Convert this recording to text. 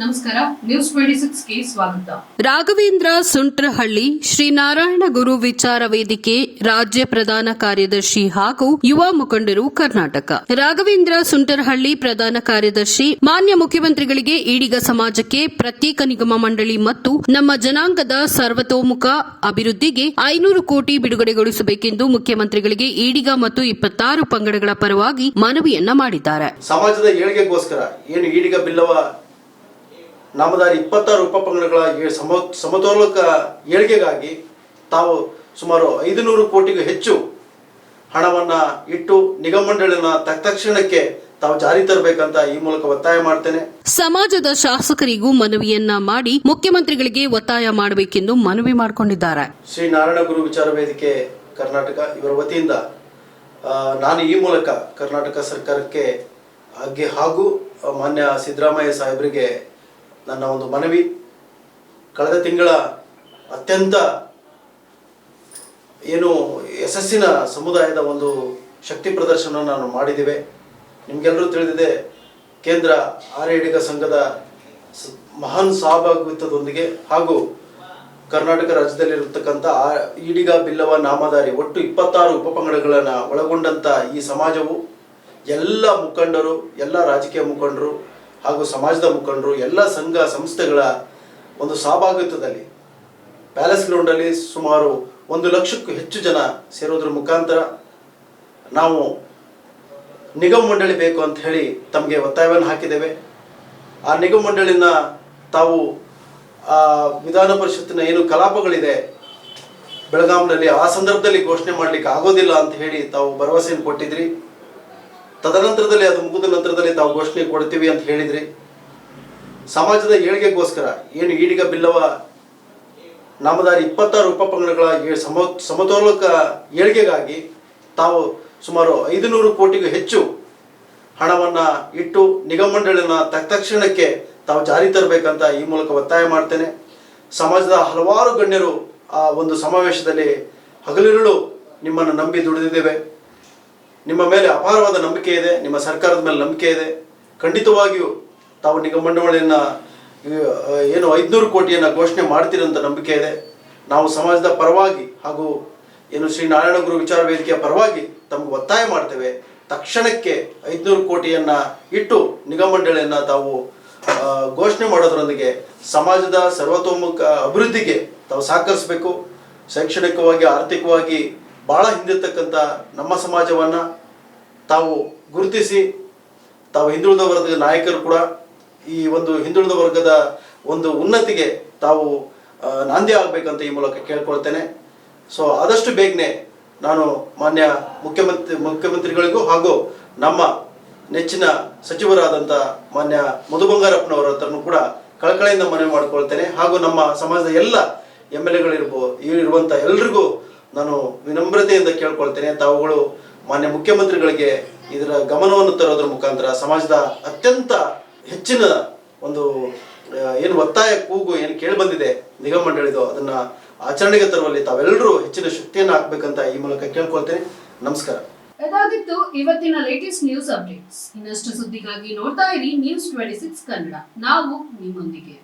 ನಮಸ್ಕಾರ news twenty ಸಿಕ್ಸ್ಗೆ ಸ್ವಾಗತ. ರಾಘವೇಂದ್ರ ಸುಂಟ್ರಹಳ್ಳಿ ಶ್ರೀನಾರಾಯಣ ಗುರು ವಿಚಾರ ವೇದಿಕೆ ರಾಜ್ಯ ಪ್ರಧಾನ ಕಾರ್ಯದರ್ಶಿ ಹಾಗೂ ಯುವ ಮುಖಂಡರು ಕರ್ನಾಟಕ. ರಾಘವೇಂದ್ರ ಸುಂಟರಹಳ್ಳಿ ಪ್ರಧಾನ ಕಾರ್ಯದರ್ಶಿ ಮಾನ್ಯ ಮುಖ್ಯಮಂತ್ರಿಗಳಿಗೆ ಈಡಿಗ ಸಮಾಜಕ್ಕೆ ಪ್ರತ್ಯೇಕ ನಿಗಮ ಮಂಡಳಿ ಮತ್ತು ನಮ್ಮ ಜನಾಂಗದ ಸರ್ವತೋಮುಖ ಅಭಿವೃದ್ಧಿಗೆ ಐನೂರು ಕೋಟಿ ಬಿಡುಗಡೆಗೊಳಿಸಬೇಕೆಂದು ಮುಖ್ಯಮಂತ್ರಿಗಳಿಗೆ ಈಡಿಗ ಮತ್ತು ಇಪ್ಪತ್ತಾರು ಪಂಗಡಗಳ ಪರವಾಗಿ ಮನವಿಯನ್ನ ಮಾಡಿದ್ದಾರೆ. ಸಮಾಜದ ಏಳಿಗೆಗೋಸ್ಕರ ಏನು ಈಡಿಗ ಬಿಲ್ಲವ ನಾಮದಾರಿ ಇಪ್ಪತ್ತಾರು ಉಪಪಂಗಡಗಳ ಸಮ ಸಮತೋಲಕ ಏಳಿಗೆಗಾಗಿ ತಾವು ಸುಮಾರು ಐದು ನೂರು ಕೋಟಿಗೂ ಹೆಚ್ಚು ಹಣವನ್ನು ಇಟ್ಟು ನಿಗಮ ಮಂಡಳಿನ ತಕ್ಷಣಕ್ಕೆ ತಾವು ಜಾರಿ ತರಬೇಕಂತ ಈ ಮೂಲಕ ಒತ್ತಾಯ ಮಾಡ್ತೇನೆ. ಸಮಾಜದ ಶಾಸಕರಿಗೂ ಮನವಿಯನ್ನ ಮಾಡಿ ಮುಖ್ಯಮಂತ್ರಿಗಳಿಗೆ ಒತ್ತಾಯ ಮಾಡಬೇಕೆಂದು ಮನವಿ ಮಾಡಿಕೊಂಡಿದ್ದಾರೆ. ಶ್ರೀ ನಾರಾಯಣ ಗುರು ವಿಚಾರ ವೇದಿಕೆ ಕರ್ನಾಟಕ ಇವರ ವತಿಯಿಂದ ನಾನು ಈ ಮೂಲಕ ಕರ್ನಾಟಕ ಸರ್ಕಾರಕ್ಕೆ ಹಾಗೆ ಹಾಗೂ ಮಾನ್ಯ ಸಿದ್ದರಾಮಯ್ಯ ಸಾಹೇಬರಿಗೆ ನನ್ನ ಒಂದು ಮನವಿ. ಕಳೆದ ತಿಂಗಳ ಅತ್ಯಂತ ಏನು ಯಶಸ್ಸಿನ ಸಮುದಾಯದ ಒಂದು ಶಕ್ತಿ ಪ್ರದರ್ಶನ ನಾನು ಮಾಡಿದ್ದೇವೆ ನಿಮಗೆಲ್ಲರೂ ತಿಳಿದಿದೆ, ಕೇಂದ್ರ ಆರ್ಯಡಿಗ ಸಂಘದ ಮಹಾನ್ ಸಹಭಾಗಿತ್ವದೊಂದಿಗೆ ಹಾಗೂ ಕರ್ನಾಟಕ ರಾಜ್ಯದಲ್ಲಿರತಕ್ಕಂಥ ಆ ಈಡಿಗ ಬಿಲ್ಲವ ನಾಮಧಾರಿ ಒಟ್ಟು ಇಪ್ಪತ್ತಾರು ಉಪಪಂಗಡಗಳನ್ನು ಒಳಗೊಂಡಂಥ ಈ ಸಮಾಜವು ಎಲ್ಲ ಮುಖಂಡರು, ಎಲ್ಲ ರಾಜಕೀಯ ಮುಖಂಡರು ಹಾಗೂ ಸಮಾಜದ ಮುಖಂಡರು ಎಲ್ಲ ಸಂಘ ಸಂಸ್ಥೆಗಳ ಒಂದು ಸಹಭಾಗಿತ್ವದಲ್ಲಿ ಪ್ಯಾಲೇಸ್ ಗ್ರೌಂಡಲ್ಲಿ ಸುಮಾರು ಒಂದು ಲಕ್ಷಕ್ಕೂ ಹೆಚ್ಚು ಜನ ಸೇರೋದ್ರ ಮುಖಾಂತರ ನಾವು ನಿಗಮ ಮಂಡಳಿ ಬೇಕು ಅಂತ ಹೇಳಿ ತಮಗೆ ಒತ್ತಾಯವನ್ನು ಹಾಕಿದ್ದೇವೆ. ಆ ನಿಗಮ ಮಂಡಳಿನ ತಾವು, ಆ ವಿಧಾನ ಪರಿಷತ್ತಿನ ಏನು ಕಲಾಪಗಳಿದೆ, ಬೆಳಗಾಂನಲ್ಲಿ ಆ ಸಂದರ್ಭದಲ್ಲಿ ಘೋಷಣೆ ಮಾಡಲಿಕ್ಕೆ ಆಗೋದಿಲ್ಲ ಅಂತ ಹೇಳಿ ತಾವು ಭರವಸೆಯನ್ನು ಕೊಟ್ಟಿದ್ರಿ. ತದನಂತರದಲ್ಲಿ ಅದು ಮುಗಿದ ನಂತರದಲ್ಲಿ ತಾವು ಘೋಷಣೆ ಕೊಡ್ತೀವಿ ಅಂತ ಹೇಳಿದ್ರಿ. ಸಮಾಜದ ಏಳಿಗೆಗೋಸ್ಕರ ಏನು ಈಡಿಗ ಬಿಲ್ಲವ, ನಾಮದಾರಿ ಇಪ್ಪತ್ತಾರು ಉಪಪಂಗಡಗಳ ಸಮ, ಸಮತೋಲಕ ಏಳಿಗೆಗಾಗಿ ತಾವು ಸುಮಾರು ಐದು ನೂರು ಕೋಟಿಗೂ ಹೆಚ್ಚು ಹಣವನ್ನು ಇಟ್ಟು ನಿಗಮ ಮಂಡಳಿನ ತಕ್ಷಣಕ್ಕೆ ತಾವು ಜಾರಿ ತರಬೇಕಂತ ಈ ಮೂಲಕ ಒತ್ತಾಯ ಮಾಡ್ತೇನೆ. ಸಮಾಜದ ಹಲವಾರು ಗಣ್ಯರು ಆ ಒಂದು ಸಮಾವೇಶದಲ್ಲಿ ಹಗಲಿರುಳು ನಿಮ್ಮನ್ನು ನಂಬಿ ದುಡಿದಿದ್ದೇವೆ. ನಿಮ್ಮ ಮೇಲೆ ಅಪಾರವಾದ ನಂಬಿಕೆ ಇದೆ, ನಿಮ್ಮ ಸರ್ಕಾರದ ಮೇಲೆ ನಂಬಿಕೆ ಇದೆ. ಖಂಡಿತವಾಗಿಯೂ ತಾವು ನಿಗಮ ಮಂಡಳಿಯನ್ನ ಏನು ಐದುನೂರು ಕೋಟಿಯನ್ನು ಘೋಷಣೆ ಮಾಡ್ತೀರಂತ ನಂಬಿಕೆ ಇದೆ. ನಾವು ಸಮಾಜದ ಪರವಾಗಿ ಹಾಗೂ ಏನು ಶ್ರೀ ನಾರಾಯಣ ಗುರು ವಿಚಾರ ವೇದಿಕೆಯ ಪರವಾಗಿ ತಮಗೆ ಒತ್ತಾಯ ಮಾಡ್ತೇವೆ. ತಕ್ಷಣಕ್ಕೆ ಐದುನೂರು ಕೋಟಿಯನ್ನು ಇಟ್ಟು ನಿಗಮ ಮಂಡಳಿಯನ್ನು ತಾವು ಘೋಷಣೆ ಮಾಡೋದರೊಂದಿಗೆ ಸಮಾಜದ ಸರ್ವತೋಮುಖ ಅಭಿವೃದ್ಧಿಗೆ ತಾವು ಸಹಕರಿಸಬೇಕು. ಶೈಕ್ಷಣಿಕವಾಗಿ, ಆರ್ಥಿಕವಾಗಿ ಭಾಳ ಹಿಂದಿರ್ತಕ್ಕಂಥ ನಮ್ಮ ಸಮಾಜವನ್ನು ತಾವು ಗುರುತಿಸಿ, ತಾವು ಹಿಂದುಳಿದ ವರ್ಗದ ನಾಯಕರು ಕೂಡ ಈ ಒಂದು ಹಿಂದುಳಿದ ವರ್ಗದ ಒಂದು ಉನ್ನತಿಗೆ ತಾವು ನಾಂದಿ ಆಗಬೇಕಂತ ಈ ಮೂಲಕ ಕೇಳ್ಕೊಳ್ತೇನೆ. ಸೊ ಆದಷ್ಟು ಬೇಗನೆ ನಾನು ಮಾನ್ಯ ಮುಖ್ಯಮಂತ್ರಿ, ಮುಖ್ಯಮಂತ್ರಿಗಳಿಗೂ ಹಾಗೂ ನಮ್ಮ ನೆಚ್ಚಿನ ಸಚಿವರಾದಂಥ ಮಾನ್ಯ ಮಧು ಬಂಗಾರಪ್ಪನವರ ಹತ್ರನೂ ಕೂಡ ಕಳಕಳಿಯಿಂದ ಮನವಿ ಮಾಡಿಕೊಳ್ತೇನೆ. ಹಾಗೂ ನಮ್ಮ ಸಮಾಜದ ಎಲ್ಲ ಎಂ ಎಲ್ ಎಗಳಿರ್ಬೋ ಇರುವಂಥ ಎಲ್ರಿಗೂ ನಾನು ವಿನಮ್ರತೆಯಿಂದ ಕೇಳ್ಕೊಳ್ತೇನೆ ತಾವುಗಳು ಮಾನ್ಯ ಮುಖ್ಯಮಂತ್ರಿಗಳಿಗೆ ಇದರ ಗಮನವನ್ನು ತರೋದ್ರ ಮುಖಾಂತರ ಸಮಾಜದ ಅತ್ಯಂತ ಹೆಚ್ಚಿನ ಒಂದು ಏನು ಒತ್ತಾಯ, ಕೂಗು, ಏನು ಕೇಳಿ ಬಂದಿದೆ ನಿಗಮ ಮಂಡಳಿದು ಅದನ್ನ ಆಚರಣೆಗೆ ತರುವಲ್ಲಿ ತಾವೆಲ್ಲರೂ ಹೆಚ್ಚಿನ ಶಕ್ತಿಯನ್ನು ಹಾಕ್ಬೇಕಂತ ಈ ಮೂಲಕ ಕೇಳ್ಕೊಳ್ತೇನೆ. ನಮಸ್ಕಾರ. ಇದಾಗಿತ್ತು ಇವತ್ತಿನ ಲೇಟೆಸ್ಟ್ ನ್ಯೂಸ್ ಅಪ್ಡೇಟ್ಸ್ ಇನ್ನಷ್ಟು ಸುದ್ದಿಗಾಗಿ ನೋಡ್ತಾ ಇರಿ ನ್ಯೂಸ್ ಟ್ವೆಂಟಿ ಸಿಕ್ಸ್ ಕನ್ನಡ. ನಾವು ನಿಮ್ಮೊಂದಿಗೆ.